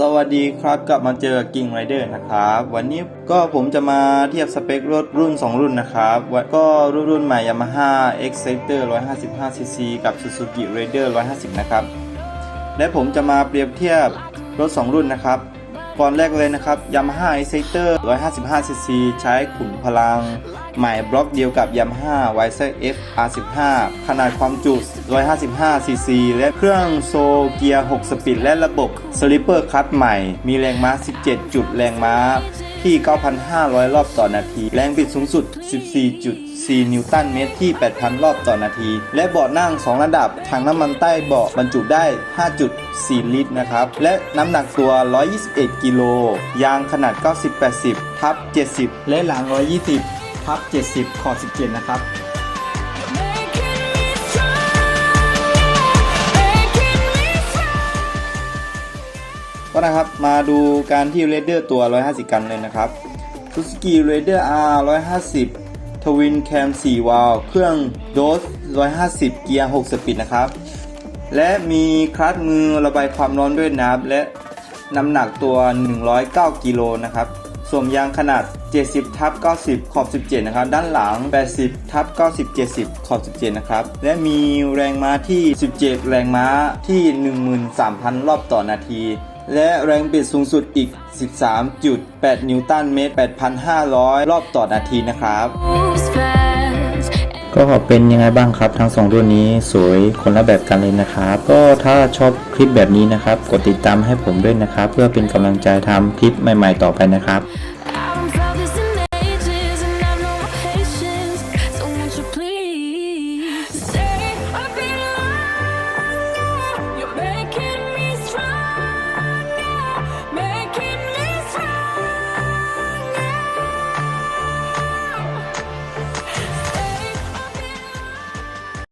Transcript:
สวัสดีครับกลับมาเจอกิ่งไรเดอร์นะครับ วันนี้ก็ผมจะมาเทียบสเปครถรุ่น 2 รุ่นนะครับก็รุ่นรุ่นใหม่ Yamaha Exciter 155cc กับ Suzuki Raider 150 นะครับ และผมจะมาเปรียบเทียบรถ 2 รุ่นนะครับ ก่อนแรกเลยนะครับ Yamaha Exciter 155cc ใช้ขุมพลังใหม่บล็อกเดียวกับ Yamaha Wiser F R15 ขนาดความจุ 155cc และเครื่องโซเกียร์ 6 สปีดและระบบ Slipper Cut ใหม่ มีแรงม้า 17 จุดแรงม้า ที่ 9,500 รอบต่อนาที แรงบิดสูงสุด 14.4 นิวตันเมตรที่ 8,000 รอบต่อนาที และเบาะนั่ง 2 ระดับถังน้ำมันใต้เบาะบรรจุได้ 5.4 ลิตรนะครับ และน้ำหนักตัว 121 กิโล ยางขนาด 90-80 ทับ 70 และหลัง 120 ทับ 70 ขอ 17 นะครับ ก็นะครับมาดูการที่ Raider ตัว 150 กันเลยนะครับ Suzuki Raider R 150 Twin Cam 4วาล์วเครื่อง DOS 150 เกียร์ 6 สปีดนะครับ และมีคลัตช์มือระบายความร้อนด้วยน้ำและน้ำหนักตัว 109 กิโลนะครับส่วนยางขนาด 70ทับ90 ขอบ 17 นะครับ ด้านหลัง 80ทับ90 70 ขอบ 17 นะครับ และมีแรงม้าที่ 17 แรงม้าที่ 13,000 รอบต่อนาที และแรงบิดสูงสุดอีก 13.8 นิวตันเมตร 8,500 รอบต่อนาทีนะครับ ก็เป็นยังไงบ้างครับ ทั้งสองรุ่นนี้สวยคนละแบบกันเลยนะครับ ก็ถ้าชอบคลิปแบบนี้นะครับ กดติดตามให้ผมด้วยนะครับ เพื่อเป็นกำลังใจทำคลิปใหม่ ๆ ต่อไปนะครับ